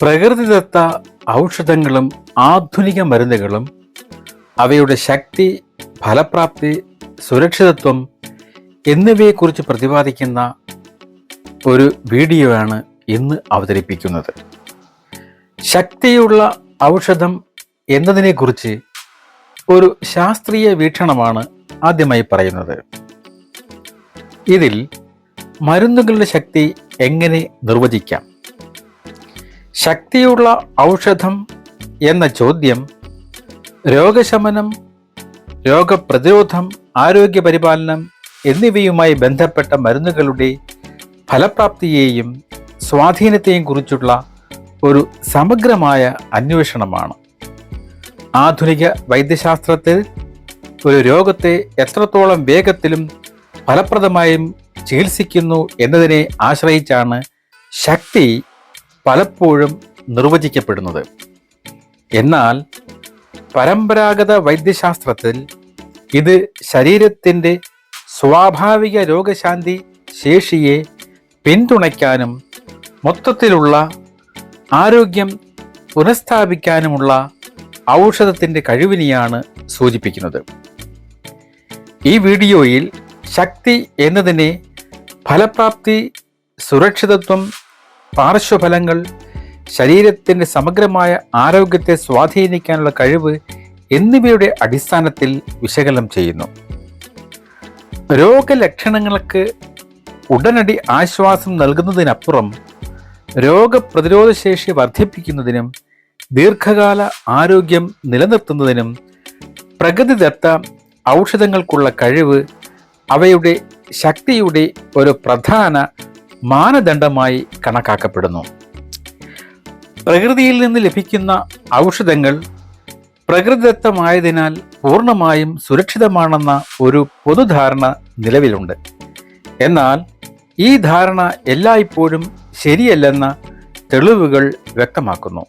പ്രകൃതിദത്ത ഔഷധങ്ങളും ആധുനിക മരുന്നുകളും അവയുടെ ശക്തി ഫലപ്രാപ്തി സുരക്ഷിതത്വം എന്നിവയെക്കുറിച്ച് പ്രതിപാദിക്കുന്ന ഒരു വീഡിയോയാണ് ഇന്ന് അവതരിപ്പിക്കുന്നത്. ശക്തിയുള്ള ഔഷധം എന്നതിനെക്കുറിച്ച് ഒരു ശാസ്ത്രീയ വീക്ഷണമാണ് ആദ്യമായി പറയുന്നത്. ഇതിൽ മരുന്നുകളുടെ ശക്തി എങ്ങനെ നിർവചിക്കാം? ശക്തിയുള്ള ഔഷധം എന്ന ചോദ്യം രോഗശമനം രോഗപ്രതിരോധം ആരോഗ്യപരിപാലനം എന്നിവയുമായി ബന്ധപ്പെട്ട മരുന്നുകളുടെ ഫലപ്രാപ്തിയെയും സ്വാധീനത്തെയും കുറിച്ചുള്ള ഒരു സമഗ്രമായ അന്വേഷണമാണ്. ആധുനിക വൈദ്യശാസ്ത്രത്തിൽ ഒരു രോഗത്തെ എത്രത്തോളം വേഗത്തിലും ഫലപ്രദമായും ചികിത്സിക്കുന്നു എന്നതിനെ ആശ്രയിച്ചാണ് ശക്തി പലപ്പോഴും നിർവചിക്കപ്പെടുന്നത്. എന്നാൽ പരമ്പരാഗത വൈദ്യശാസ്ത്രത്തിൽ ഇത് ശരീരത്തിന്റെ സ്വാഭാവിക രോഗശാന്തി ശേഷിയെ പിന്തുണയ്ക്കാനും മൊത്തത്തിലുള്ള ആരോഗ്യം പുനഃസ്ഥാപിക്കാനുമുള്ള ഔഷധത്തിന്റെ കഴിവിനെയാണ് സൂചിപ്പിക്കുന്നത്. ഈ വീഡിയോയിൽ ശക്തി എന്നതിനെ ഫലപ്രാപ്തി സുരക്ഷിതത്വം പാർശ്വഫലങ്ങൾ ശരീരത്തിന്റെ സമഗ്രമായ ആരോഗ്യത്തെ സ്വാധീനിക്കാനുള്ള കഴിവ് എന്നിവയുടെ അടിസ്ഥാനത്തിൽ വിശകലനം ചെയ്യുന്നു. രോഗലക്ഷണങ്ങൾക്ക് ഉടനടി ആശ്വാസം നൽകുന്നതിനപ്പുറം രോഗപ്രതിരോധ ശേഷി വർദ്ധിപ്പിക്കുന്നതിനും ദീർഘകാല ആരോഗ്യം നിലനിർത്തുന്നതിനും പ്രകൃതിദത്ത ഔഷധങ്ങൾക്കുള്ള കഴിവ് അവയുടെ ശക്തിയുടെ ഒരു പ്രധാന മാനദണ്ഡമായി കണക്കാക്കപ്പെടുന്നു. പ്രകൃതിയിൽ നിന്ന് ലഭിക്കുന്ന ഔഷധങ്ങൾ പ്രകൃതിദത്തമായതിനാൽ പൂർണമായും സുരക്ഷിതമാണെന്ന ഒരു പൊതുധാരണ നിലവിലുണ്ട്. എന്നാൽ ഈ ധാരണ എല്ലായ്പ്പോഴും ശരിയല്ലെന്ന തെളിവുകൾ വ്യക്തമാക്കുന്നു.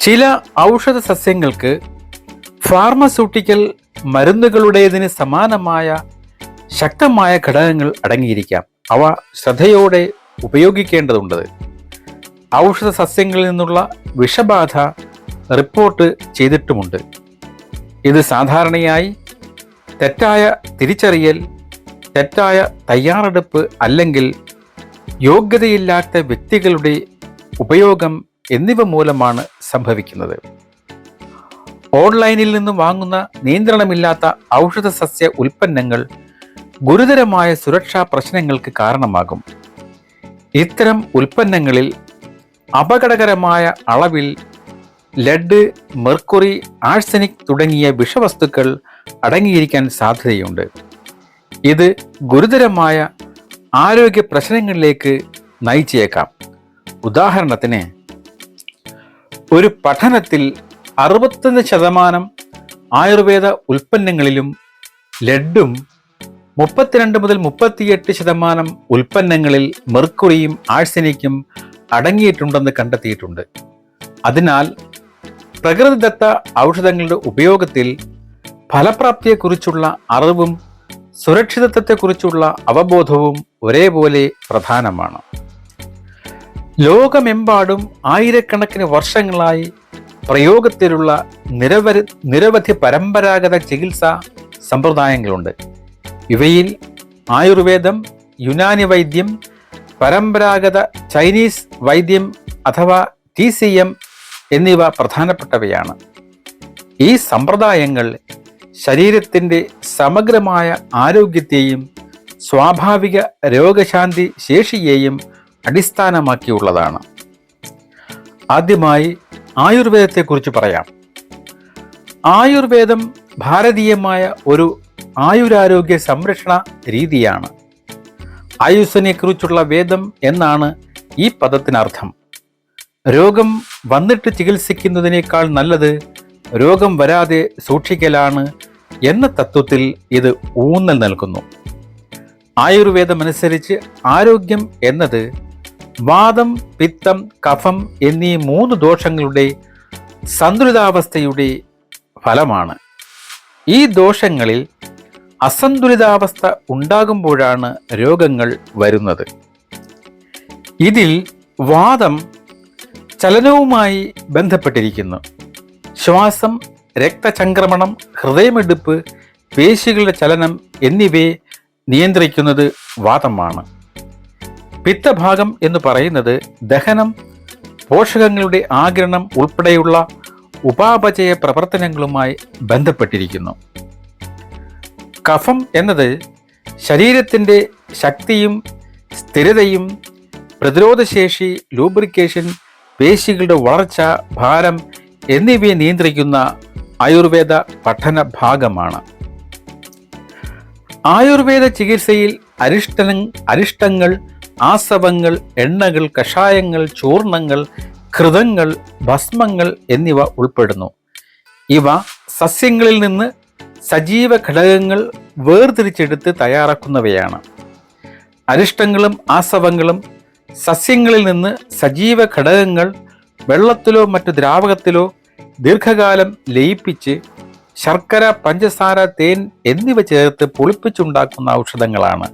ചില ഔഷധ സസ്യങ്ങൾക്ക് ഫാർമസ്യൂട്ടിക്കൽ മരുന്നുകളുടേതിന് സമാനമായ ശക്തമായ ഘടകങ്ങൾ അടങ്ങിയിരിക്കാം. അവ ശ്രദ്ധയോടെ ഉപയോഗിക്കേണ്ടതുണ്ട്. ഔഷധ സസ്യങ്ങളിൽ നിന്നുള്ള വിഷബാധ റിപ്പോർട്ട് ചെയ്തിട്ടുമുണ്ട്. ഇത് സാധാരണയായി തെറ്റായ തിരിച്ചറിയൽ തെറ്റായ തയ്യാറെടുപ്പ് അല്ലെങ്കിൽ യോഗ്യതയില്ലാത്ത വ്യക്തികളുടെ ഉപയോഗം എന്നിവ മൂലമാണ് സംഭവിക്കുന്നത്. ഓൺലൈനിൽ നിന്നും വാങ്ങുന്ന നിയന്ത്രണമില്ലാത്ത ഔഷധ സസ്യ ഉൽപ്പന്നങ്ങൾ ഗുരുതരമായ സുരക്ഷാ പ്രശ്നങ്ങൾക്ക് കാരണമാകും. ഇത്തരം ഉൽപ്പന്നങ്ങളിൽ അപകടകരമായ അളവിൽ ലഡ് മെർക്കുറി ആഴ്സനിക് തുടങ്ങിയ വിഷവസ്തുക്കൾ അടങ്ങിയിരിക്കാൻ സാധ്യതയുണ്ട്. ഇത് ഗുരുതരമായ ആരോഗ്യ പ്രശ്നങ്ങളിലേക്ക് നയിച്ചേക്കാം. ഉദാഹരണത്തിന് ഒരു പഠനത്തിൽ അറുപത്തൊന്ന് ശതമാനം ആയുർവേദ ഉൽപ്പന്നങ്ങളിലും ലെഡും മുപ്പത്തിരണ്ട് മുതൽ മുപ്പത്തിയെട്ട് ശതമാനം ഉൽപ്പന്നങ്ങളിൽ മെർക്കുറിയും ആഴ്സനിക്കും അടങ്ങിയിട്ടുണ്ടെന്ന് കണ്ടെത്തിയിട്ടുണ്ട്. അതിനാൽ പ്രകൃതിദത്ത ഔഷധങ്ങളുടെ ഉപയോഗത്തിൽ ഫലപ്രാപ്തിയെക്കുറിച്ചുള്ള അറിവും സുരക്ഷിതത്വത്തെക്കുറിച്ചുള്ള അവബോധവും ഒരേപോലെ പ്രധാനമാണ്. ലോകമെമ്പാടും ആയിരക്കണക്കിന് വർഷങ്ങളായി പ്രയോഗത്തിലുള്ള നിരവധി നിരവധി പരമ്പരാഗത ചികിത്സാ സമ്പ്രദായങ്ങളുണ്ട്. ഇവയിൽ ആയുർവേദം യുനാനി വൈദ്യം പരമ്പരാഗത ചൈനീസ് വൈദ്യം അഥവാ ടി സി എം എന്നിവ പ്രധാനപ്പെട്ടവയാണ്. ഈ സമ്പ്രദായങ്ങൾ ശരീരത്തിന്റെ സമഗ്രമായ ആരോഗ്യത്തെയും സ്വാഭാവിക രോഗശാന്തി ശേഷിയെയും അടിസ്ഥാനമാക്കിയുള്ളതാണ്. ആദ്യമായി ആയുർവേദത്തെക്കുറിച്ച് പറയാം. ആയുർവേദം ഭാരതീയമായ ഒരു ആയുരാരോഗ്യ സംരക്ഷണ രീതിയാണ്. ആയുസ്സിനെക്കുറിച്ചുള്ള വേദം എന്നാണ് ഈ പദത്തിനർത്ഥം. രോഗം വന്നിട്ട് ചികിത്സിക്കുന്നതിനേക്കാൾ നല്ലത് രോഗം വരാതെ സൂക്ഷിക്കലാണ് എന്ന തത്വത്തിൽ ഇത് ഊന്നൽ നൽകുന്നു. ആയുർവേദമനുസരിച്ച് ആരോഗ്യം എന്നത് വാദം പിത്തം കഫം എന്നീ മൂന്ന് ദോഷങ്ങളുടെ സന്തുലിതാവസ്ഥയുടെ ഫലമാണ്. ഈ ദോഷങ്ങളിൽ അസന്തുലിതാവസ്ഥ ഉണ്ടാകുമ്പോഴാണ് രോഗങ്ങൾ വരുന്നത്. ഇതിൽ വാദം ചലനവുമായി ബന്ധപ്പെട്ടിരിക്കുന്നു. ശ്വാസം രക്തചംക്രമണം ഹൃദയമെടുപ്പ് പേശികളുടെ ചലനം എന്നിവയെ നിയന്ത്രിക്കുന്നത് വാദമാണ്. പിത്തഭാഗം എന്ന് പറയുന്നത് ദഹനം പോഷകങ്ങളുടെ ആഗിരണം ഉൾപ്പെടെയുള്ള ഉപാപചയ പ്രവർത്തനങ്ങളുമായി ബന്ധപ്പെട്ടിരിക്കുന്നു. കഫം എന്നത് ശരീരത്തിന്റെ ശക്തിയും സ്ഥിരതയും പ്രതിരോധശേഷി ലൂബ്രിക്കേഷൻ പേശികളുടെ വളർച്ച ഭാരം എന്നിവയെ നിയന്ത്രിക്കുന്ന ആയുർവേദ പഠന ഭാഗമാണ്. ആയുർവേദ ചികിത്സയിൽ അരിഷ്ട അരിഷ്ടങ്ങൾ ആസവങ്ങൾ എണ്ണകൾ കഷായങ്ങൾ ചൂർണങ്ങൾ കൃതങ്ങൾ ഭസ്മങ്ങൾ എന്നിവ ഉൾപ്പെടുന്നു. ഇവ സസ്യങ്ങളിൽ നിന്ന് സജീവ ഘടകങ്ങൾ വേർതിരിച്ചെടുത്ത് തയ്യാറാക്കുന്നവയാണ്. അരിഷ്ടങ്ങളും ആസവങ്ങളും സസ്യങ്ങളിൽ നിന്ന് സജീവ ഘടകങ്ങൾ വെള്ളത്തിലോ മറ്റു ദ്രാവകത്തിലോ ദീർഘകാലം ലയിപ്പിച്ച് ശർക്കര പഞ്ചസാര തേൻ എന്നിവ ചേർത്ത് പൊളിപ്പിച്ചുണ്ടാക്കുന്ന ഔഷധങ്ങളാണ്.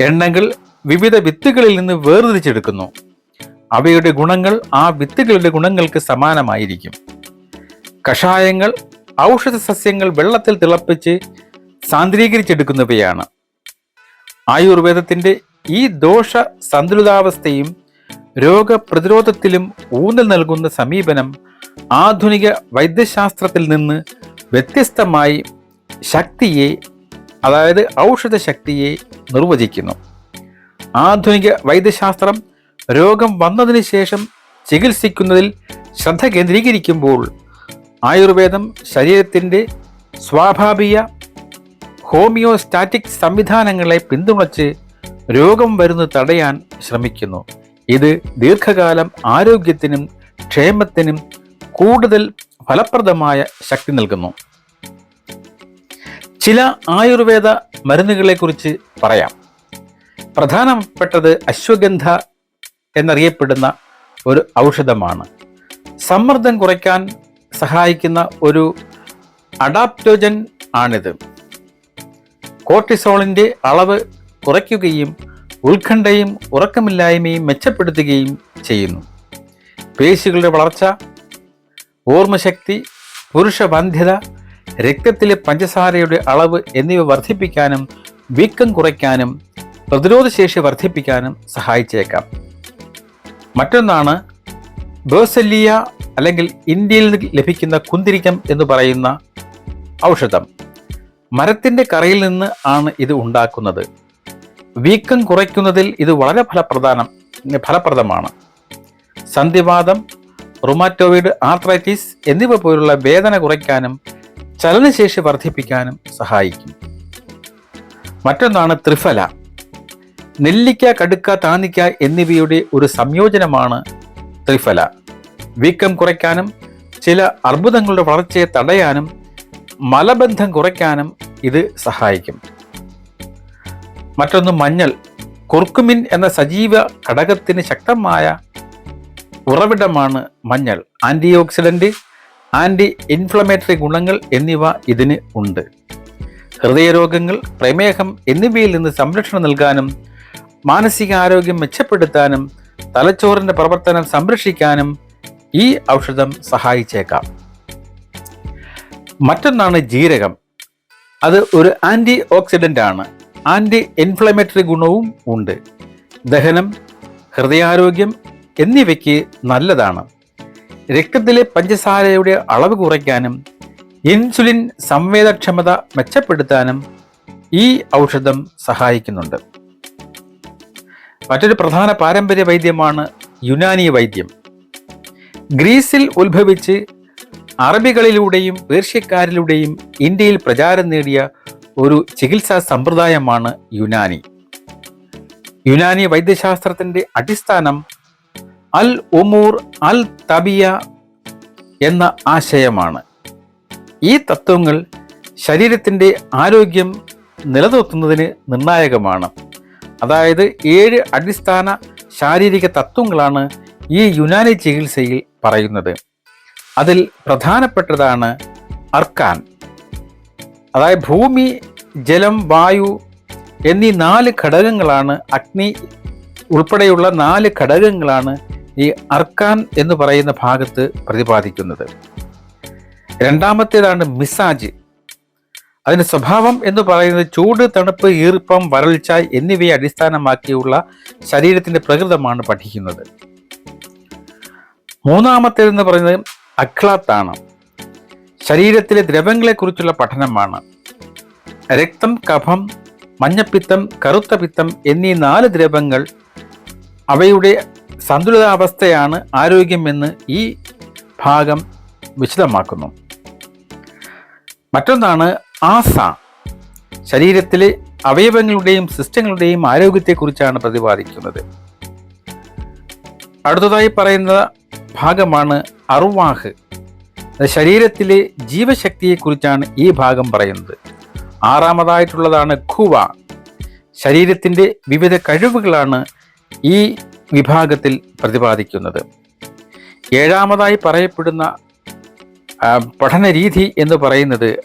എണ്ണകൾ വിവിധ വിത്തുകളിൽ നിന്ന് വേർതിരിച്ചെടുക്കുന്നു. അവയുടെ ഗുണങ്ങൾ ആ വിത്തുകളുടെ ഗുണങ്ങൾക്ക് സമാനമായിരിക്കും. കഷായങ്ങൾ ഔഷധ സസ്യങ്ങൾ വെള്ളത്തിൽ തിളപ്പിച്ച് സാന്ദ്രീകരിച്ചെടുക്കുന്നവയാണ്. ആയുർവേദത്തിന്റെ ഈ ദോഷ സന്തുലിതാവസ്ഥയും രോഗപ്രതിരോധത്തിലും ഊന്നൽ നൽകുന്ന സമീപനം ആധുനിക വൈദ്യശാസ്ത്രത്തിൽ നിന്ന് വ്യത്യസ്തമായി ശക്തിയെ അതായത് ഔഷധ ശക്തിയെ നിർവചിക്കുന്നു. ആധുനിക വൈദ്യശാസ്ത്രം രോഗം വന്നതിന് ശേഷം ചികിത്സിക്കുന്നതിൽ ശ്രദ്ധ കേന്ദ്രീകരിക്കുമ്പോൾ ആയുർവേദം ശരീരത്തിന്റെ സ്വാഭാവിക ഹോമിയോസ്റ്റാറ്റിക് സംവിധാനങ്ങളെ പിന്തുണച്ച് രോഗം വരുന്നത് തടയാൻ ശ്രമിക്കുന്നു. ഇത് ദീർഘകാലം ആരോഗ്യത്തിനും ക്ഷേമത്തിനും കൂടുതൽ ഫലപ്രദമായ ശക്തി നൽകുന്നു. ചില ആയുർവേദ മരുന്നുകളെക്കുറിച്ച് പറയാം. പ്രധാനപ്പെട്ടത് അശ്വഗന്ധ എന്നറിയപ്പെടുന്ന ഒരു ഔഷധമാണ്. സമ്മർദ്ദം കുറയ്ക്കാൻ സഹായിക്കുന്ന ഒരു അഡാപ്റ്റോജൻ ആണിത്. കോർട്ടിസോളിന്റെ അളവ് കുറയ്ക്കുകയും ഉത്കണ്ഠയും ഉറക്കമില്ലായ്മയും മെച്ചപ്പെടുത്തുകയും ചെയ്യുന്നു. പേശികളുടെ വളർച്ച ഓർമ്മശക്തി പുരുഷബന്ധ്യത രക്തത്തിലെ പഞ്ചസാരയുടെ അളവ് എന്നിവ വർദ്ധിപ്പിക്കാനും വീക്കം കുറയ്ക്കാനും പ്രതിരോധശേഷി വർദ്ധിപ്പിക്കാനും സഹായിച്ചേക്കാം. മറ്റൊന്നാണ് ബേസല്ലിയ അല്ലെങ്കിൽ ഇന്ത്യയിൽ ലഭിക്കുന്ന കുന്തിരിക്കം എന്ന് പറയുന്ന ഔഷധം. മരത്തിന്റെ കറയിൽ നിന്ന് ആണ് ഇത് ഉണ്ടാക്കുന്നത്. വീക്കം കുറയ്ക്കുന്നതിൽ ഇത് വളരെ ഫലപ്രധാനം ഫലപ്രദമാണ്. സന്ധിവാദം റുമാറ്റോയിഡ് ആർത്രൈറ്റിസ് എന്നിവ പോലുള്ള വേദന കുറയ്ക്കാനും ചലനശേഷി വർദ്ധിപ്പിക്കാനും സഹായിക്കും. മറ്റൊന്നാണ് ത്രിഫല. നെല്ലിക്ക കടുക്ക താന്നിക്ക എന്നിവയുടെ ഒരു സംയോജനമാണ് ത്രിഫല. വീക്കം കുറയ്ക്കാനും ചില അർബുദങ്ങളുടെ വളർച്ചയെ തടയാനും മലബന്ധം കുറയ്ക്കാനും ഇത് സഹായിക്കും. മറ്റൊന്ന് മഞ്ഞൾ. കുർക്കുമിൻ എന്ന സജീവ ഘടകത്തിന് ശക്തമായ ഉറവിടമാണ് മഞ്ഞൾ. ആന്റി ഓക്സിഡന്റ് ആന്റി ഇൻഫ്ലമേറ്ററി ഗുണങ്ങൾ എന്നിവ ഇതിന് ഉണ്ട്. ഹൃദയരോഗങ്ങൾ പ്രമേഹം എന്നിവയിൽ നിന്ന് സംരക്ഷണം നൽകാനും മാനസികാരോഗ്യം മെച്ചപ്പെടുത്താനും തലച്ചോറിന്റെ പ്രവർത്തനം സംരക്ഷിക്കാനും ഈ ഔഷധം സഹായിച്ചേക്കാം. മറ്റൊന്നാണ് ജീരകം. അത് ഒരു ആന്റി ഓക്സിഡന്റ് ആണ് ആന്റി ഇൻഫ്ലമേറ്ററി ഗുണവും ഉണ്ട്. ദഹനം ഹൃദയാരോഗ്യം എന്നിവയ്ക്ക് നല്ലതാണ്. രക്തത്തിലെ പഞ്ചസാരയുടെ അളവ് കുറയ്ക്കാനും ഇൻസുലിൻ സംവേദക്ഷമത മെച്ചപ്പെടുത്താനും ഈ ഔഷധം സഹായിക്കുന്നുണ്ട്. മറ്റൊരു പ്രധാന പാരമ്പര്യ വൈദ്യമാണ് യുനാനി വൈദ്യം. ഗ്രീസിൽ ഉത്ഭവിച്ച് അറബികളിലൂടെയും പേർഷ്യക്കാരിലൂടെയും ഇന്ത്യയിൽ പ്രചാരം നേടിയ ഒരു ചികിത്സാ സമ്പ്രദായമാണ് യുനാനി. യുനാനി വൈദ്യശാസ്ത്രത്തിന്റെ അടിസ്ഥാനം അൽ ഉമൂർ അൽ തബിയ എന്ന ആശയമാണ്. ഈ തത്വങ്ങൾ ശരീരത്തിന്റെ ആരോഗ്യം നിലനിർത്തുന്നതിന് നിർണായകമാണ്. അതായത് ഏഴ് അടിസ്ഥാന ശാരീരിക തത്വങ്ങളാണ് ഈ യുനാനി ചികിത്സയിൽ പറയുന്നത്. അതിൽ പ്രധാനപ്പെട്ടതാണ് അർക്കാൻ. അതായത് ഭൂമി ജലം വായു എന്നീ നാല് ഘടകങ്ങളാണ് അഗ്നി ഉൾപ്പെടെയുള്ള നാല് ഘടകങ്ങളാണ് ഈ അർക്കാൻ എന്ന് പറയുന്ന ഭാഗത്ത് പ്രതിപാദിക്കുന്നത്. രണ്ടാമത്തേതാണ് മിസാജ്. അതിന് സ്വഭാവം എന്ന് പറയുന്നത് ചൂട് തണുപ്പ് ഈർപ്പം വരൾച്ച എന്നിവയെ അടിസ്ഥാനമാക്കിയുള്ള ശരീരത്തിന്റെ പ്രകൃതമാണ് പഠിക്കുന്നത്. മൂന്നാമത്തേതെന്ന് പറയുന്നത് അഖ്ലാത്താണ്. ശരീരത്തിലെ ദ്രവങ്ങളെക്കുറിച്ചുള്ള പഠനമാണ്. രക്തം കഫം മഞ്ഞപ്പിത്തം കറുത്ത പിത്തം എന്നീ നാല് ദ്രവങ്ങൾ അവയുടെ സന്തുലിതാവസ്ഥയാണ് ആരോഗ്യമെന്ന് ഈ ഭാഗം വിശദമാക്കുന്നു. മറ്റൊന്നാണ് ആസ. ശരീരത്തിലെ അവയവങ്ങളുടെയും സിസ്റ്റങ്ങളുടെയും ആരോഗ്യത്തെക്കുറിച്ചാണ് പ്രതിപാദിക്കുന്നത്. അടുത്തതായി പറയുന്ന ഭാഗമാണ് അറുവാഹ് ശരീരത്തിലെ ജീവശക്തിയെക്കുറിച്ചാണ് ഈ ഭാഗം പറയുന്നത്. ആറാമതായിട്ടുള്ളതാണ് ഖുവ. ശരീരത്തിന്റെ വിവിധ കഴിവുകളാണ് ഈ വിഭാഗത്തിൽ പ്രതിപാദിക്കുന്നത്. ഏഴാമതായി പറയപ്പെടുന്ന പഠന രീതി എന്ന് പറയുന്നത്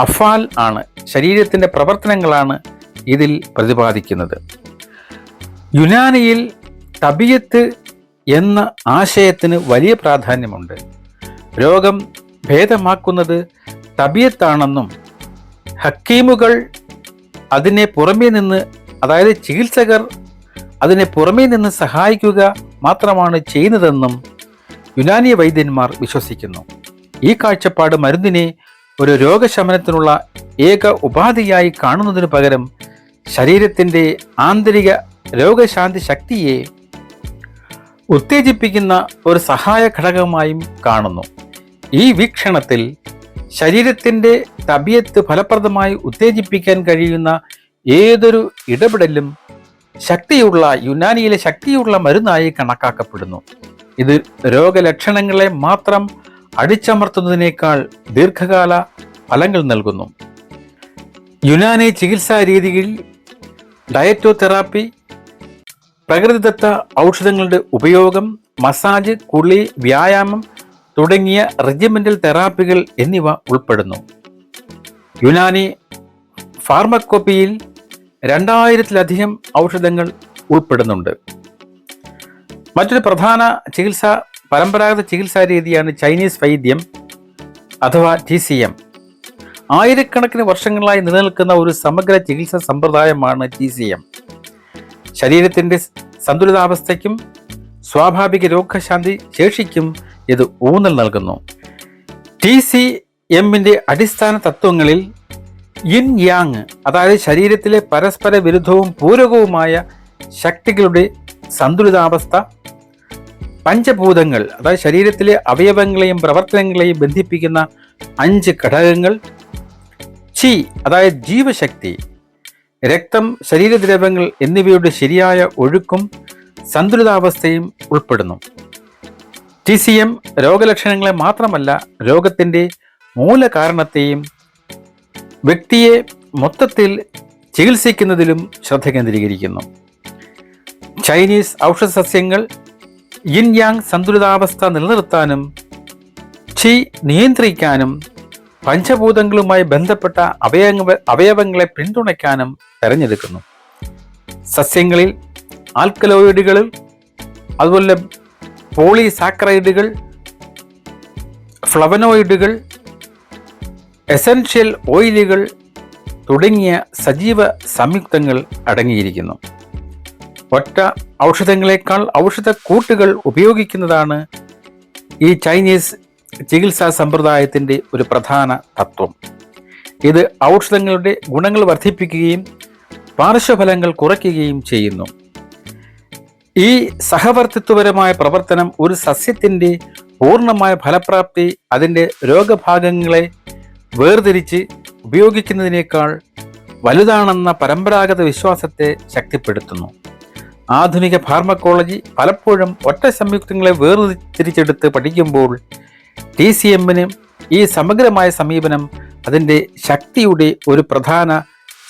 അഫാൽ ആണ്. ശരീരത്തിന്റെ പ്രവർത്തനങ്ങളാണ് ഇതിൽ പ്രതിപാദിക്കുന്നത്. യുനാനിയിൽ തബിയത്ത് എന്ന ആശയത്തിന് വലിയ പ്രാധാന്യമുണ്ട്. രോഗം ഭേദമാക്കുന്നത് തബിയത്താണെന്നും ഹക്കീമുകൾ അതിനെ പുറമേ നിന്ന് അതായത് ചികിത്സകർ അതിനെ പുറമേ നിന്ന് സഹായിക്കുക മാത്രമാണ് ചെയ്യുന്നതെന്നും യുനാനി വൈദ്യന്മാർ വിശ്വസിക്കുന്നു. ഈ കാഴ്ചപ്പാട് മരുന്നിനെ ഒരു രോഗശമനത്തിനുള്ള ഏക ഉപാധിയായി കാണുന്നതിനു പകരം ശരീരത്തിന്റെ ആന്തരിക രോഗശാന്തി ശക്തിയെ ഉത്തേജിപ്പിക്കുന്ന ഒരു സഹായ ഘടകമായും കാണുന്നു. ഈ വീക്ഷണത്തിൽ ശരീരത്തിന്റെ തബിയത്ത് ഫലപ്രദമായി ഉത്തേജിപ്പിക്കാൻ കഴിയുന്ന ഏതൊരു ഇടപെടലും ശക്തിയുള്ള യുനാനിയിലെ ശക്തിയുള്ള മരുന്നായി കണക്കാക്കപ്പെടുന്നു. ഇത് രോഗലക്ഷണങ്ങളെ മാത്രം അടിച്ചമർത്തുന്നതിനേക്കാൾ ദീർഘകാല ഫലങ്ങൾ നൽകുന്നു. യുനാനി ചികിത്സാ രീതിയിൽ ഡയറ്റോ തെറാപ്പി പ്രകൃതിദത്ത ഔഷധങ്ങളുടെ ഉപയോഗം മസാജ് കുളി വ്യായാമം തുടങ്ങിയ റെജിമെന്റൽ തെറാപ്പികൾ എന്നിവ ഉൾപ്പെടുന്നു. യുനാനി ഫാർമക്കോപ്പിയിൽ രണ്ടായിരത്തിലധികം ഔഷധങ്ങൾ ഉൾപ്പെടുന്നുണ്ട്. മറ്റൊരു പ്രധാന ചികിത്സാ പരമ്പരാഗത ചികിത്സാ രീതിയാണ് ചൈനീസ് വൈദ്യം അഥവാ ടി സി എം ആയിരക്കണക്കിന് വർഷങ്ങളായി നിലനിൽക്കുന്ന ഒരു സമഗ്ര ചികിത്സാ സമ്പ്രദായമാണ് ടി സി എം ശരീരത്തിന്റെ സന്തുലിതാവസ്ഥയ്ക്കും സ്വാഭാവിക രോഗശാന്തി ശേഷിക്കും ഇത് ഊന്നൽ നൽകുന്നു. ടി സി എമ്മിന്റെ അടിസ്ഥാന തത്വങ്ങളിൽ ഇൻ യാങ് അതായത് ശരീരത്തിലെ പരസ്പര വിരുദ്ധവും പൂരകവുമായ ശക്തികളുടെ സന്തുലിതാവസ്ഥ പഞ്ചഭൂതങ്ങൾ അതായത് ശരീരത്തിലെ അവയവങ്ങളെയും പ്രവർത്തനങ്ങളെയും ബന്ധിപ്പിക്കുന്ന അഞ്ച് ഘടകങ്ങൾ ചി അതായത് ജീവശക്തി രക്തം ശരീരദ്രവ്യങ്ങൾ എന്നിവയുടെ ശരിയായ ഒഴുക്കും സന്തുലിതാവസ്ഥയും ഉൾപ്പെടുന്നു. ടി സി എം രോഗലക്ഷണങ്ങളെ മാത്രമല്ല രോഗത്തിന്റെ മൂലകാരണത്തെയും വ്യക്തിയെ മൊത്തത്തിൽ ചികിത്സിക്കുന്നതിലും ശ്രദ്ധ കേന്ദ്രീകരിക്കുന്നു. ചൈനീസ് ഔഷധ സസ്യങ്ങൾ യിൻ യാങ് സന്തുലിതാവസ്ഥ നിലനിർത്താനും ചി നിയന്ത്രിക്കാനും പഞ്ചഭൂതങ്ങളുമായി ബന്ധപ്പെട്ട അവയവ അവയവങ്ങളെ പിന്തുണയ്ക്കാനും തെരഞ്ഞെടുക്കുന്നു. സസ്യങ്ങളിൽ ആൽക്കലോയിഡുകൾ അതുപോലെ പോളിസാക്രൈഡുകൾ ഫ്ലവനോയിഡുകൾ എസൻഷ്യൽ ഓയിലുകൾ തുടങ്ങിയ സജീവ സംയുക്തങ്ങൾ അടങ്ങിയിരിക്കുന്നു. ഒറ്റ ഔഷധങ്ങളെക്കാൾ ഔഷധ കൂട്ടുകൾ ഉപയോഗിക്കുന്നതാണ് ഈ ചൈനീസ് ചികിത്സാ സമ്പ്രദായത്തിന്റെ ഒരു പ്രധാന തത്വം. ഇത് ഔഷധങ്ങളുടെ ഗുണങ്ങൾ വർദ്ധിപ്പിക്കുകയും പാർശ്വഫലങ്ങൾ കുറയ്ക്കുകയും ചെയ്യുന്നു. ഈ സഹവർത്തിത്വപരമായ പ്രവർത്തനം ഒരു സസ്യത്തിന്റെ പൂർണമായ ഫലപ്രാപ്തി അതിന്റെ രോഗഭാഗങ്ങളെ വേർതിരിച്ച് ഉപയോഗിക്കുന്നതിനേക്കാൾ വലുതാണെന്ന പരമ്പരാഗത വിശ്വാസത്തെ ശക്തിപ്പെടുത്തുന്നു. ആധുനിക ഫാർമക്കോളജി പലപ്പോഴും ഒറ്റ സംയുക്തങ്ങളെ വേർതിരിച്ചെടുത്ത് പഠിക്കുമ്പോൾ ടി സി എമ്മിന് ഈ സമഗ്രമായ സമീപനം അതിന്റെ ശക്തിയുടെ ഒരു പ്രധാന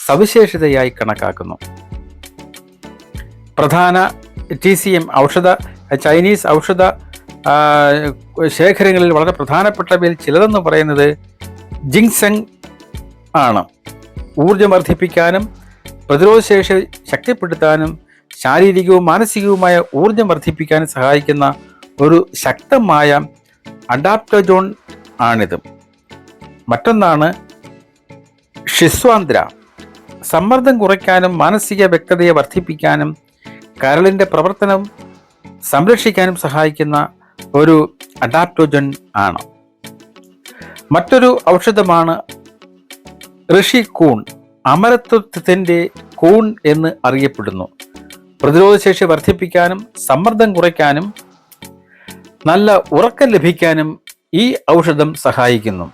സവിശേഷതയായി കണക്കാക്കുന്നു. പ്രധാന ടി സി എം ഔഷധ ചൈനീസ് ഔഷധ ശേഖരങ്ങളിൽ വളരെ പ്രധാനപ്പെട്ടവയിൽ ചിലതെന്ന് പറയുന്നത് ജിങ്സങ് ആണ്. ഊർജം വർദ്ധിപ്പിക്കാനും പ്രതിരോധശേഷി ശക്തിപ്പെടുത്താനും ശാരീരികവും മാനസികവുമായ ഊർജം വർദ്ധിപ്പിക്കാനും സഹായിക്കുന്ന ഒരു ശക്തമായ അഡാപ്റ്റോജോൺ ആണിത്. മറ്റൊന്നാണ് ഷിസ്വാന്ദ്ര സമ്മർദ്ദം കുറയ്ക്കാനും മാനസിക വ്യക്തതയെ വർദ്ധിപ്പിക്കാനും കരളിന്റെ പ്രവർത്തനം സംരക്ഷിക്കാനും സഹായിക്കുന്ന ഒരു അഡാപ്റ്റോജൻ ആണ്. മറ്റൊരു ഔഷധമാണ് ഋഷി കൂൺ. അമരത്വത്തിന്റെ കൂൺ എന്ന് അറിയപ്പെടുന്നു. പ്രതിരോധശേഷി വർദ്ധിപ്പിക്കാനും സമ്മർദ്ദം കുറയ്ക്കാനും നല്ല ഉറക്കം ലഭിക്കാനും ഈ ഔഷധം സഹായിക്കുന്നു.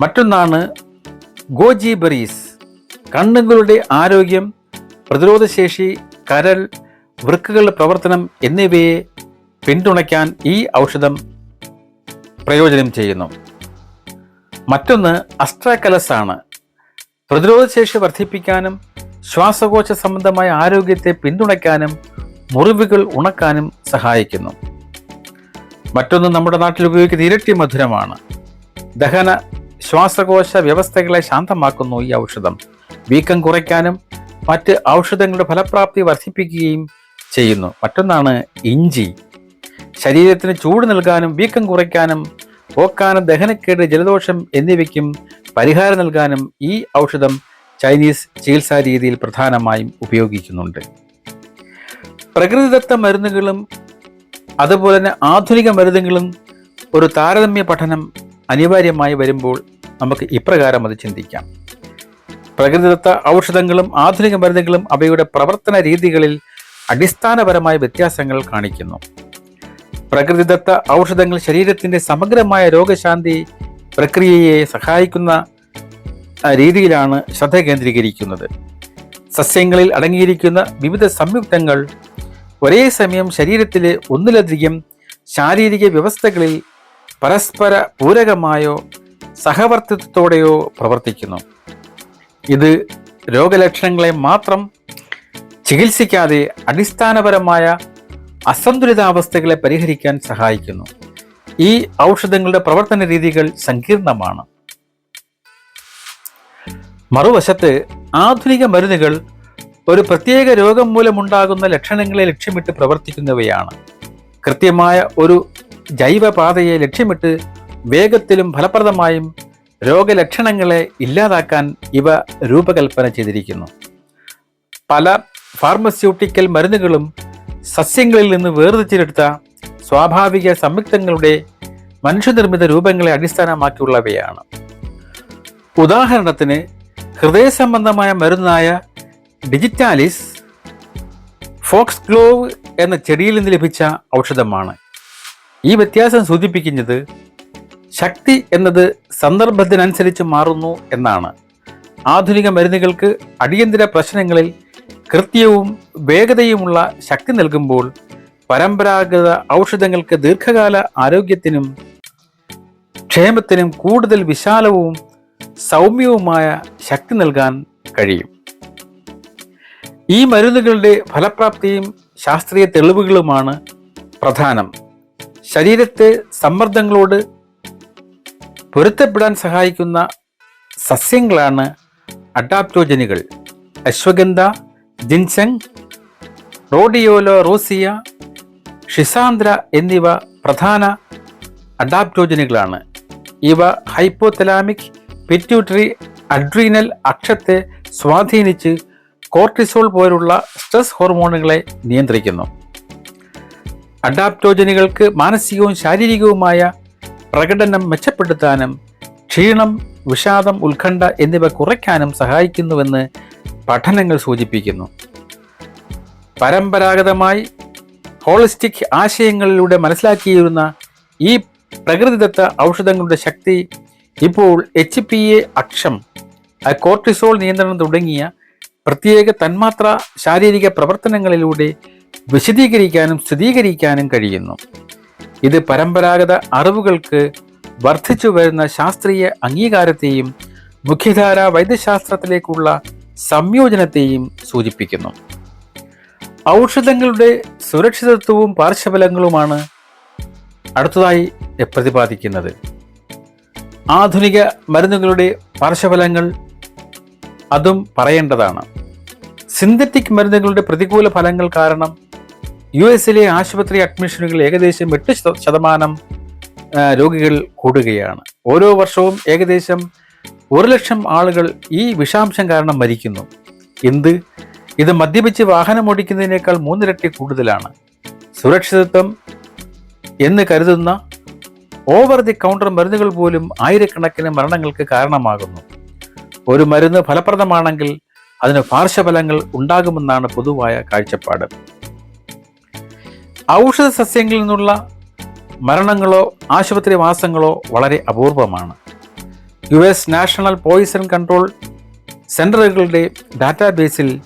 മറ്റൊന്നാണ് ഗോജി ബെറീസ് കണ്ണുകളുടെ ആരോഗ്യം പ്രതിരോധശേഷി കരൾ വൃക്കുകളുടെ പ്രവർത്തനം എന്നിവയെ പിന്തുണയ്ക്കാൻ ഈ ഔഷധം പ്രയോജനം ചെയ്യുന്നു. മറ്റൊന്ന് അസ്ട്രാകലസ് ആണ് പ്രതിരോധശേഷി വർദ്ധിപ്പിക്കാനും ശ്വാസകോശ സംബന്ധമായ ആരോഗ്യത്തെ പിന്തുണയ്ക്കാനും മുറിവുകൾ ഉണക്കാനും സഹായിക്കുന്നു. മറ്റൊന്ന് നമ്മുടെ നാട്ടിൽ ഉപയോഗിക്കുന്ന ഇരട്ടി മധുരമാണ്. ദഹന ശ്വാസകോശ വ്യവസ്ഥകളെ ശാന്തമാക്കുന്നു ഈ ഔഷധം. വീക്കം കുറയ്ക്കാനും മറ്റ് ഔഷധങ്ങളുടെ ഫലപ്രാപ്തി വർദ്ധിപ്പിക്കുകയും ചെയ്യുന്നു. മറ്റൊന്നാണ് ഇഞ്ചി. ശരീരത്തിന് ചൂട് നൽകാനും വീക്കം കുറയ്ക്കാനും ഓക്കാനം ദഹനക്കേട് ജലദോഷം എന്നിവയ്ക്കും പരിഹാരം നൽകാനും ഈ ഔഷധം ചൈനീസ് ചികിത്സാ രീതിയിൽ പ്രധാനമായും ഉപയോഗിക്കുന്നുണ്ട്. പ്രകൃതിദത്ത മരുന്നുകളും അതുപോലെ തന്നെ ആധുനിക മരുതെങ്കിലും ഒരു താരതമ്യ പഠനം അനിവാര്യമായി വരുമ്പോൾ നമുക്ക് ഇപ്രകാരം അത് ചിന്തിക്കാം. പ്രകൃതിദത്ത ഔഷധങ്ങളും ആധുനിക മരുന്നുകളും അവയുടെ പ്രവർത്തന രീതികളിൽ അടിസ്ഥാനപരമായ വ്യത്യാസങ്ങൾ കാണിക്കുന്നു. പ്രകൃതിദത്ത ഔഷധങ്ങൾ ശരീരത്തിന്റെ സമഗ്രമായ രോഗശാന്തി പ്രക്രിയയെ സഹായിക്കുന്ന രീതിയിലാണ് ശ്രദ്ധ കേന്ദ്രീകരിക്കുന്നത്. സസ്യങ്ങളിൽ അടങ്ങിയിരിക്കുന്ന വിവിധ സംയുക്തങ്ങൾ ഒരേ സമയം ശരീരത്തിലെ ഒന്നിലധികം ശാരീരിക വ്യവസ്ഥകളിൽ പരസ്പര പൂരകമായോ സഹവർത്തിത്വത്തോടെയോ പ്രവർത്തിക്കുന്നു. ഇത് രോഗലക്ഷണങ്ങളെ മാത്രം ചികിത്സിക്കാതെ അടിസ്ഥാനപരമായ അസന്തുലിതാവസ്ഥകളെ പരിഹരിക്കാൻ സഹായിക്കുന്നു. ഈ ഔഷധങ്ങളുടെ പ്രവർത്തന രീതികൾ സങ്കീർണമാണ്. മറുവശത്ത് ആധുനിക മരുന്നുകൾ ഒരു പ്രത്യേക രോഗം മൂലമുണ്ടാകുന്ന ലക്ഷണങ്ങളെ ലക്ഷ്യമിട്ട് പ്രവർത്തിക്കുന്നവയാണ്. കൃത്യമായ ഒരു ജൈവപാതയെ ലക്ഷ്യമിട്ട് വേഗത്തിലും ഫലപ്രദമായും രോഗലക്ഷണങ്ങളെ ഇല്ലാതാക്കാൻ ഇവ രൂപകൽപ്പന ചെയ്തിരിക്കുന്നു. പല ഫാർമസ്യൂട്ടിക്കൽ മരുന്നുകളും സസ്യങ്ങളിൽ നിന്ന് വേർതിരിച്ചെടുത്ത സ്വാഭാവിക സംയുക്തങ്ങളുടെ മനുഷ്യനിർമ്മിത രൂപങ്ങളെ അടിസ്ഥാനമാക്കിയുള്ളവയാണ്. ഉദാഹരണത്തിന് ഹൃദയ സംബന്ധമായ മരുന്നായ ഡിജിറ്റാലിസ് ഫോക്സ് ഗ്ലോവ് എന്ന ചെടിയിൽ നിന്ന് ലഭിച്ച ഔഷധമാണ്. ഈ വ്യത്യാസം സൂചിപ്പിക്കുന്നത് ശക്തി എന്നത് സന്ദർഭത്തിനനുസരിച്ച് മാറുന്നു എന്നാണ്. ആധുനിക മരുന്നുകൾക്ക് അടിയന്തര പ്രശ്നങ്ങളിൽ കൃത്യവും വേഗതയുമുള്ള ശക്തി നൽകുമ്പോൾ പരമ്പരാഗത ഔഷധങ്ങൾക്ക് ദീർഘകാല ആരോഗ്യത്തിനും ക്ഷേമത്തിനും കൂടുതൽ വിശാലവും സൗമ്യവുമായ ശക്തി നൽകാൻ കഴിയും. ഈ മരുന്നുകളുടെ ഫലപ്രാപ്തിയും ശാസ്ത്രീയ തെളിവുകളുമാണ് പ്രധാനം. ശരീരത്തെ സമ്മർദ്ദങ്ങളോട് പൊരുത്തപ്പെടാൻ സഹായിക്കുന്ന സസ്യങ്ങളാണ് അഡാപ്റ്റോജനുകൾ. അശ്വഗന്ധ ജിൻസങ് റോഡിയോലോ റോസിയ ഷിസാന്ദ്ര എന്നിവ പ്രധാന അഡാപ്റ്റോജനുകളാണ്. ഇവ ഹൈപ്പോതലാമിക് പിറ്റ്യൂട്ടറി അഡ്രീനൽ അക്ഷത്തെ സ്വാധീനിച്ച് കോർട്ടിസോൾ പോലുള്ള സ്ട്രെസ് ഹോർമോണുകളെ നിയന്ത്രിക്കുന്നു. അഡാപ്റ്റോജനുകൾക്ക് മാനസികവും ശാരീരികവുമായ പ്രകടനം മെച്ചപ്പെടുത്താനും ക്ഷീണം വിഷാദം ഉത്കണ്ഠ എന്നിവ കുറയ്ക്കാനും സഹായിക്കുന്നുവെന്ന് പഠനങ്ങൾ സൂചിപ്പിക്കുന്നു. പരമ്പരാഗതമായി ഹോളിസ്റ്റിക് ആശയങ്ങളിലൂടെ മനസ്സിലാക്കിയിരുന്ന ഈ പ്രകൃതിദത്ത ഔഷധങ്ങളുടെ ശക്തി ഇപ്പോൾ എച്ച് പി എ അക്ഷം കോർട്ടിസോൾ നിയന്ത്രണം തുടങ്ങിയ പ്രത്യേക തന്മാത്ര ശാരീരിക പ്രവർത്തനങ്ങളിലൂടെ വിശദീകരിക്കാനും സ്ഥിരീകരിക്കാനും കഴിയുന്നു. ഇത് പരമ്പരാഗത അറിവുകൾക്ക് വർദ്ധിച്ചു വരുന്ന ശാസ്ത്രീയ അംഗീകാരത്തെയും മുഖ്യധാര വൈദ്യശാസ്ത്രത്തിലേക്കുള്ള സംയോജനത്തെയും സൂചിപ്പിക്കുന്നു. ഔഷധങ്ങളുടെ സുരക്ഷിതത്വവും പാർശ്വഫലങ്ങളുമാണ് അടുത്തതായി പ്രതിപാദിക്കുന്നത്. ആധുനിക മരുന്നുകളുടെ പാർശ്വഫലങ്ങൾ അതും പറയേണ്ടതാണ്. സിന്തറ്റിക് മരുന്നുകളുടെ പ്രതികൂല ഫലങ്ങൾ കാരണം യു എസിലെ ആശുപത്രി അഡ്മിഷനുകൾ ഏകദേശം എട്ട് ശത- ശതമാനം രോഗികൾ കൂടുകയാണ്. ഓരോ വർഷവും ഏകദേശം ഒരു ലക്ഷം ആളുകൾ ഈ വിഷാംശം കാരണം മരിക്കുന്നു. എന്ത്? ഇത് മദ്യപിച്ച് വാഹനം ഓടിക്കുന്നതിനേക്കാൾ മൂന്നിരട്ടി കൂടുതലാണ്. സുരക്ഷിതത്വം എന്ന് കരുതുന്ന ഓവർ ദി കൗണ്ടർ മരുന്നുകൾ പോലും ആയിരക്കണക്കിന് മരണങ്ങൾക്ക് കാരണമാകുന്നു. ഒരു മരുന്ന് ഫലപ്രദമാണെങ്കിൽ അതിന് പാർശ്വഫലങ്ങൾ ഉണ്ടാകുമെന്നാണ് പൊതുവായ കാഴ്ചപ്പാട്. ഔഷധ സസ്യങ്ങളിൽ നിന്നുള്ള മരണങ്ങളോ ആശുപത്രി വാസങ്ങളോ വളരെ അപൂർവമാണ്. U S national poison control സെന്ററുകളുടെ ഡാറ്റാബേസിൽ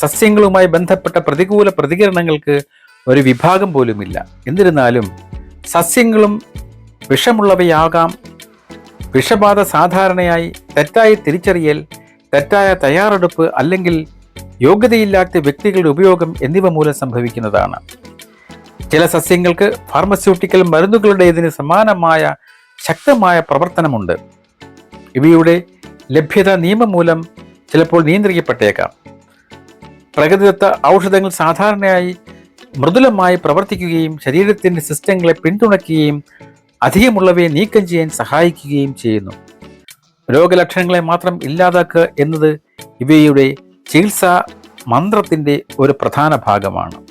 സസ്യങ്ങളുമായി ബന്ധപ്പെട്ട പ്രതികൂല പ്രതികരണങ്ങൾക്ക് ഒരു വിഭാഗം പോലുമില്ല. എന്നിരുന്നാലും സസ്യങ്ങളും വിഷമുള്ളവയാകാം വിഷബാധ സാധാരണയായി തെറ്റായ തിരിച്ചറിയൽ തെറ്റായ തയ്യാറെടുപ്പ് അല്ലെങ്കിൽ യോഗ്യതയില്ലാത്ത വ്യക്തികളുടെ ഉപയോഗം എന്നിവ മൂലം സംഭവിക്കുന്നതാണ്. ചില സസ്യങ്ങൾക്ക് ഫാർമസ്യൂട്ടിക്കൽ മരുന്നുകളുടേതിന് സമാനമായ ശക്തമായ പ്രവർത്തനമുണ്ട്. ഇവയുടെ ലഭ്യത നിയമം മൂലം ചിലപ്പോൾ നിയന്ത്രിക്കപ്പെട്ടേക്കാം. പ്രകൃതിദത്ത ഔഷധങ്ങൾ സാധാരണയായി മൃദുലമായി പ്രവർത്തിക്കുകയും ശരീരത്തിന്റെ സിസ്റ്റങ്ങളെ പിന്തുണയ്ക്കുകയും അധികമുള്ളവയെ നീക്കം ചെയ്യാൻ സഹായിക്കുകയും ചെയ്യുന്നു. രോഗലക്ഷണങ്ങളെ മാത്രം ഇല്ലാതാക്കുക എന്നത് ഇവയുടെ ചികിത്സാ മന്ത്രത്തിന്റെ ഒരു പ്രധാന ഭാഗമാണ്.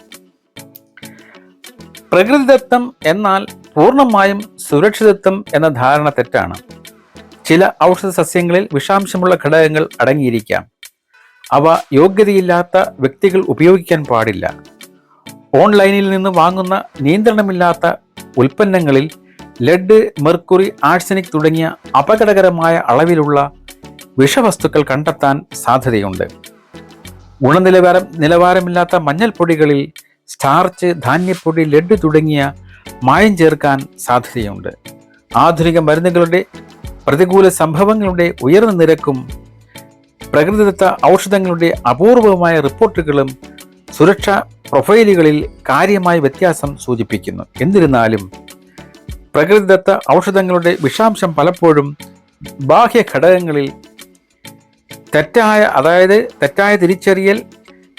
പ്രകൃതിദത്തം എന്നാൽ പൂർണമായും സുരക്ഷിതത്വം എന്ന ധാരണ തെറ്റാണ്. ചില ഔഷധ സസ്യങ്ങളിൽ വിഷാംശമുള്ള ഘടകങ്ങൾ അടങ്ങിയിരിക്കാം. അവ യോഗ്യതയില്ലാത്ത വ്യക്തികൾ ഉപയോഗിക്കാൻ പാടില്ല. ഓൺലൈനിൽ നിന്ന് വാങ്ങുന്ന നിയന്ത്രണമില്ലാത്ത ഉൽപ്പന്നങ്ങളിൽ ലെഡ് മെർക്കുറി ആഴ്സനിക് തുടങ്ങിയ അപകടകരമായ അളവിലുള്ള വിഷവസ്തുക്കൾ കണ്ടെത്താൻ സാധ്യതയുണ്ട്. ഗുണനിലവാരം നിലവാരമില്ലാത്ത മഞ്ഞൾപ്പൊടികളിൽ സ്റ്റാർച്ച് ധാന്യപ്പൊടി ലെഡ് തുടങ്ങിയ മായം ചേർക്കാൻ സാധ്യതയുണ്ട്. ആധുനിക മരുന്നുകളുടെ പ്രതികൂല സംഭവങ്ങളുടെ ഉയർന്ന നിരക്കും പ്രകൃതിദത്ത ഔഷധങ്ങളുടെ അപൂർവമായ റിപ്പോർട്ടുകളും സുരക്ഷാ പ്രൊഫൈലുകളിൽ കാര്യമായ വ്യത്യാസം സൂചിപ്പിക്കുന്നു. എന്നിരുന്നാലും പ്രകൃതിദത്ത ഔഷധങ്ങളുടെ വിഷാംശം പലപ്പോഴും ബാഹ്യ ഘടകങ്ങളിൽ തെറ്റായ അതായത് തെറ്റായ തിരിച്ചറിയൽ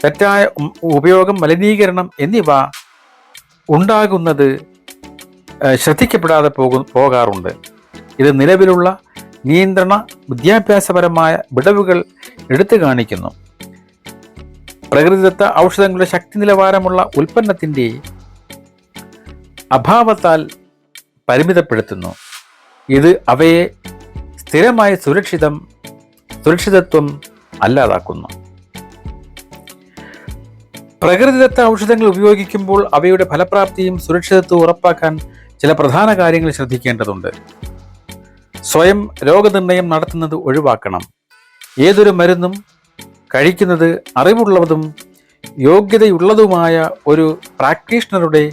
തെറ്റായ ഉപയോഗം മലിനീകരണം എന്നിവ ഉണ്ടാകുന്നത് ശ്രദ്ധിക്കപ്പെടാതെ പോകു പോകാറുണ്ട്. ഇത് നിലവിലുള്ള നിയന്ത്രണ വിദ്യാഭ്യാസപരമായ വിടവുകൾ എടുത്തു കാണിക്കുന്നു. പ്രകൃതിദത്ത ഔഷധങ്ങളുടെ ശക്തി നിലവാരമുള്ള ഉൽപ്പന്നത്തിന്റെ അഭാവത്താൽ പരിമിതപ്പെടുത്തുന്നു. ഇത് അവയെ സ്ഥിരമായ സുരക്ഷിതം സുരക്ഷിതത്വം അല്ലാതാക്കുന്നു. പ്രകൃതിദത്ത ഔഷധങ്ങൾ ഉപയോഗിക്കുമ്പോൾ അവയുടെ ഫലപ്രാപ്തിയും സുരക്ഷിതത്വവും ഉറപ്പാക്കാൻ ചില പ്രധാന കാര്യങ്ങൾ ശ്രദ്ധിക്കേണ്ടതുണ്ട്. സ്വയം രോഗനിർണയം നടത്തുന്നത് ഒഴിവാക്കണം. ഏതൊരു മരുന്നും കഴിക്കുന്നത് അറിവുള്ളതും യോഗ്യതയുള്ളതുമായ ഒരു പ്രാക്ടീഷണറുടെ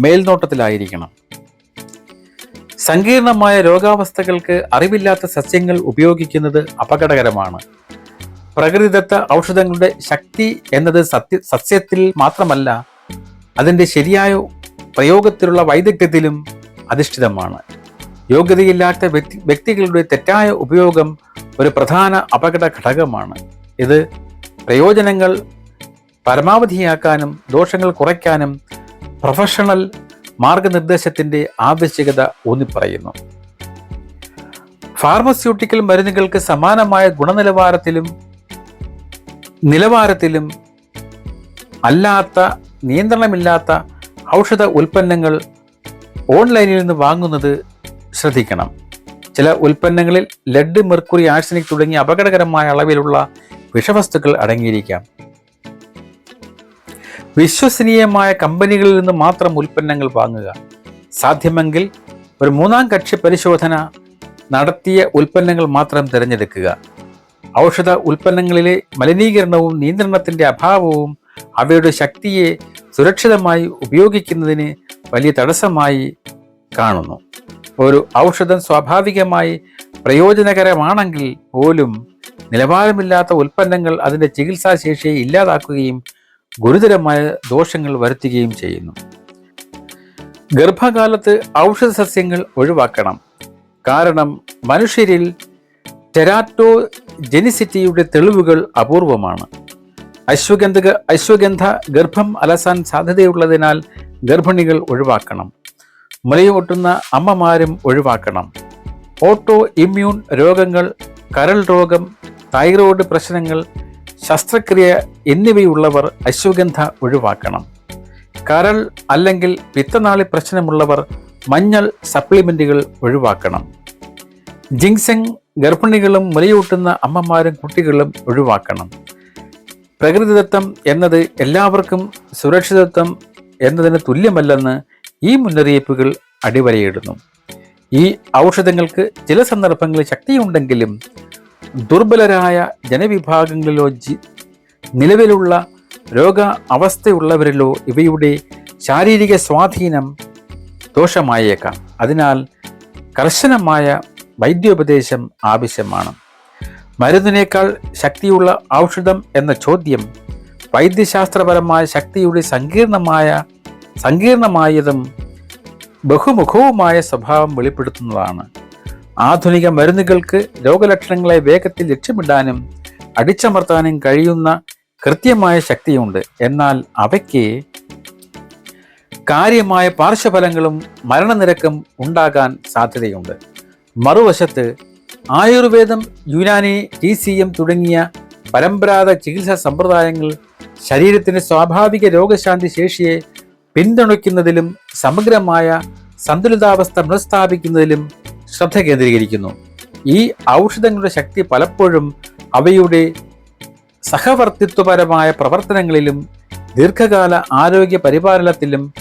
മേൽനോട്ടത്തിലായിരിക്കണം. സങ്കീർണമായ രോഗാവസ്ഥകൾക്ക് അറിവില്ലാത്ത സസ്യങ്ങൾ ഉപയോഗിക്കുന്നത് അപകടകരമാണ്. പ്രകൃതിദത്ത ഔഷധങ്ങളുടെ ശക്തി എന്നത് സത്യ സസ്യത്തിൽ മാത്രമല്ല അതിന്റെ ശരിയായ പ്രയോഗത്തിലുള്ള വൈദഗ്ധ്യത്തിലും അധിഷ്ഠിതമാണ്. യോഗ്യതയില്ലാത്ത വ്യക്തി വ്യക്തികളുടെ തെറ്റായ ഉപയോഗം ഒരു പ്രധാന അപകട ഘടകമാണ്. ഇത് പ്രയോജനങ്ങൾ പരമാവധിയാക്കാനും ദോഷങ്ങൾ കുറയ്ക്കാനും പ്രൊഫഷണൽ മാർഗനിർദ്ദേശത്തിന്റെ ആവശ്യകത ഊന്നിപ്പറയുന്നു. ഫാർമസ്യൂട്ടിക്കൽ മരുന്നുകൾക്ക് സമാനമായ ഗുണനിലവാരത്തിലും നിലവാരത്തിലും അല്ലാത്ത നിയന്ത്രണമില്ലാത്ത ഔഷധ ഉൽപ്പന്നങ്ങൾ ഓൺലൈനിൽ നിന്ന് വാങ്ങുന്നത് ശ്രദ്ധിക്കണം. ചില ഉൽപ്പന്നങ്ങളിൽ ലെഡ് മെർക്കുറി ആഴ്സനിക് തുടങ്ങിയ അപകടകരമായ അളവിലുള്ള വിഷവസ്തുക്കൾ അടങ്ങിയിരിക്കാം. വിശ്വസനീയമായ കമ്പനികളിൽ നിന്ന് മാത്രം ഉൽപ്പന്നങ്ങൾ വാങ്ങുക. സാധ്യമെങ്കിൽ ഒരു മൂന്നാം കക്ഷി പരിശോധന നടത്തിയ ഉൽപ്പന്നങ്ങൾ മാത്രം തിരഞ്ഞെടുക്കുക. ഔഷധ ഉൽപ്പന്നങ്ങളിലെ മലിനീകരണവും നിയന്ത്രണത്തിന്റെ അഭാവവും അവയുടെ ശക്തിയെ സുരക്ഷിതമായി ഉപയോഗിക്കുന്നതിന് വലിയ തടസ്സമായി കാണുന്നു. ഒരു ഔഷധം സ്വാഭാവികമായി പ്രയോജനകരമാണെങ്കിൽ പോലും നിലവാരമില്ലാത്ത ഉൽപ്പന്നങ്ങൾ അതിന്റെ ചികിത്സാശേഷിയെ ഇല്ലാതാക്കുകയും ഗുരുതരമായ ദോഷങ്ങൾ വരുത്തുകയും ചെയ്യുന്നു. ഗർഭകാലത്ത് ഔഷധ സസ്യങ്ങൾ ഒഴിവാക്കണം. കാരണം മനുഷ്യരിൽ ടെരാറ്റോ ജെനിസിറ്റിയുടെ തെളിവുകൾ അപൂർവമാണ്. അശ്വഗന്ധ അശ്വഗന്ധ ഗർഭം അലസാൻ സാധ്യതയുള്ളതിനാൽ ഗർഭിണികൾ ഒഴിവാക്കണം. മുലയൂട്ടുന്ന അമ്മമാരും ഒഴിവാക്കണം. ഓട്ടോ ഇമ്മ്യൂൺ രോഗങ്ങൾ കരൾ രോഗം തൈറോയ്ഡ് പ്രശ്നങ്ങൾ ശസ്ത്രക്രിയ എന്നിവയുള്ളവർ അശ്വഗന്ധ ഒഴിവാക്കണം. കരൾ അല്ലെങ്കിൽ പിത്തനാളി പ്രശ്നമുള്ളവർ മഞ്ഞൾ സപ്ലിമെന്റുകൾ ഒഴിവാക്കണം. ജിങ്സെങ് ഗർഭിണികളും മുലയൂട്ടുന്ന അമ്മമാരും കുട്ടികളും ഒഴിവാക്കണം. പ്രകൃതിദത്തം എന്നത് എല്ലാവർക്കും സുരക്ഷിതത്വം എന്നതിന് തുല്യമല്ലെന്ന് ഈ മുന്നറിയിപ്പുകൾ അടിവരയിടുന്നു. ഈ ഔഷധങ്ങൾക്ക് ചില സന്ദർഭങ്ങളിൽ ശക്തിയുണ്ടെങ്കിലും ദുർബലരായ ജനവിഭാഗങ്ങളിലോ ജി നിലവിലുള്ള രോഗ അവസ്ഥയുള്ളവരിലോ ഇവയുടെ ശാരീരിക സ്വാധീനം ദോഷമായേക്കാം. അതിനാൽ കർശനമായ വൈദ്യോപദേശം ആവശ്യമാണ്. മരുന്നിനേക്കാൾ ശക്തിയുള്ള ഔഷധം എന്ന ചോദ്യം വൈദ്യശാസ്ത്രപരമായ ശക്തിയുടെ സങ്കീർണമായ സങ്കീർണമായതും ബഹുമുഖവുമായ സ്വഭാവം വെളിപ്പെടുത്തുന്നതാണ്. ആധുനിക മരുന്നുകൾക്ക് രോഗലക്ഷണങ്ങളെ വേഗത്തിൽ ലക്ഷ്യമിടാനും അടിച്ചമർത്താനും കഴിയുന്ന കൃത്യമായ ശക്തിയുണ്ട്. എന്നാൽ അവയ്ക്ക് കാര്യമായ പാർശ്വഫലങ്ങളും മരണനിരക്കും ഉണ്ടാകാൻ സാധ്യതയുണ്ട്. മറുവശത്ത് ആയുർവേദം യുനാനി ടി സി എം തുടങ്ങിയ പരമ്പരാഗത ചികിത്സാ സമ്പ്രദായങ്ങൾ ശരീരത്തിന് സ്വാഭാവിക രോഗശാന്തി ശേഷിയെ പിന്തുണയ്ക്കുന്നതിലും സമഗ്രമായ സന്തുലിതാവസ്ഥ പുനഃസ്ഥാപിക്കുന്നതിലും ശ്രദ്ധ കേന്ദ്രീകരിക്കുന്നു. ഈ ഔഷധങ്ങളുടെ ശക്തി പലപ്പോഴും അവയുടെ സഹവർത്തിത്വപരമായ പ്രവർത്തനങ്ങളിലും ദീർഘകാല ആരോഗ്യ പരിപാലനത്തിലും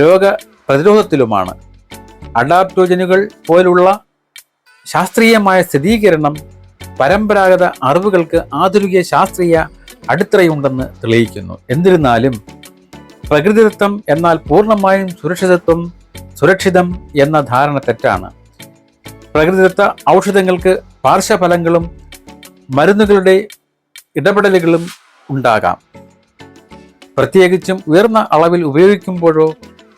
രോഗ പ്രതിരോധത്തിലുമാണ്. അഡാപ്റ്റോജനുകൾ പോലുള്ള ശാസ്ത്രീയമായ സ്ഥിരീകരണം പരമ്പരാഗത അറിവുകൾക്ക് ആധുനിക ശാസ്ത്രീയ അടിത്തറയുണ്ടെന്ന് തെളിയിക്കുന്നു. എന്നിരുന്നാലും പ്രകൃതിദത്തം എന്നാൽ പൂർണമായും സുരക്ഷിതത്വം സുരക്ഷിതം എന്ന ധാരണ തെറ്റാണ്. പ്രകൃതിദത്ത ഔഷധങ്ങൾക്ക് പാർശ്വഫലങ്ങളും മരുന്നുകളുടെ ഇടപെടലുകളും ഉണ്ടാകാം. പ്രത്യേകിച്ചും ഉയർന്ന അളവിൽ ഉപയോഗിക്കുമ്പോഴോ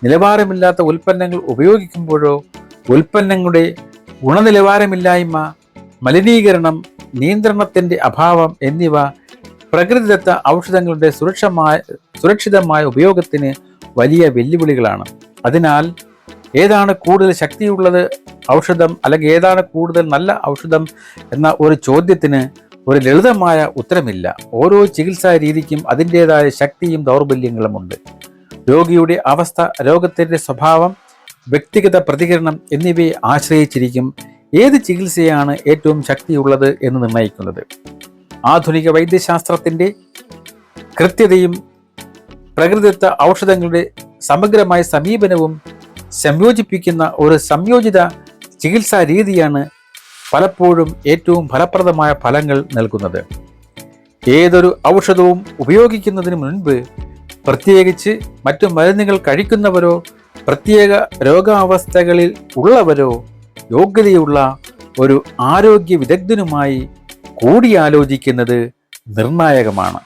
നിലവാരമില്ലാത്ത ഉൽപ്പന്നങ്ങൾ ഉപയോഗിക്കുമ്പോഴോ ഉൽപ്പന്നങ്ങളുടെ ഗുണനിലവാരമില്ലായ്മ മലിനീകരണം നിയന്ത്രണത്തിന്റെ അഭാവം എന്നിവ പ്രകൃതിദത്ത ഔഷധങ്ങളുടെ സുരക്ഷമായ സുരക്ഷിതമായ ഉപയോഗത്തിന് വലിയ വെല്ലുവിളികളാണ്. അതിനാൽ ഏതാണ് കൂടുതൽ ശക്തിയുള്ളത് ഔഷധം അല്ലെങ്കിൽ ഏതാണ് കൂടുതൽ നല്ല ഔഷധം എന്ന ഒരു ചോദ്യത്തിന് ഒരു ലളിതമായ ഉത്തരമില്ല. ഓരോ ചികിത്സാ രീതിക്കും അതിന്റെതായ ശക്തിയും ദൗർബല്യങ്ങളുമുണ്ട് രോഗിയുടെ അവസ്ഥ രോഗത്തിന്റെ സ്വഭാവം വ്യക്തിഗത പ്രതികരണം എന്നിവയെ ആശ്രയിച്ചിരിക്കും ഏത് ചികിത്സയാണ് ഏറ്റവും ശക്തിയുള്ളത് എന്ന് നിർണയിക്കുന്നത്. ആധുനിക വൈദ്യശാസ്ത്രത്തിന്റെ കൃത്യതയും പ്രകൃതിദത്ത ഔഷധങ്ങളുടെ സമഗ്രമായ സമീപനവും സംയോജിപ്പിക്കുന്ന ഒരു സംയോജിത ചികിത്സാ രീതിയാണ് പലപ്പോഴും ഏറ്റവും ഫലപ്രദമായ ഫലങ്ങൾ നൽകുന്നത്. ഏതൊരു ഔഷധവും ഉപയോഗിക്കുന്നതിന് മുൻപ് പ്രത്യേകിച്ച് മറ്റു മരുന്നുകൾ കഴിക്കുന്നവരോ പ്രത്യേക രോഗാവസ്ഥകളിൽ ഉള്ളവരോ യോഗ്യതയുള്ള ഒരു ആരോഗ്യ വിദഗ്ധനുമായി കൂടിയാലോചിക്കുന്നത് നിർണായകമാണ്.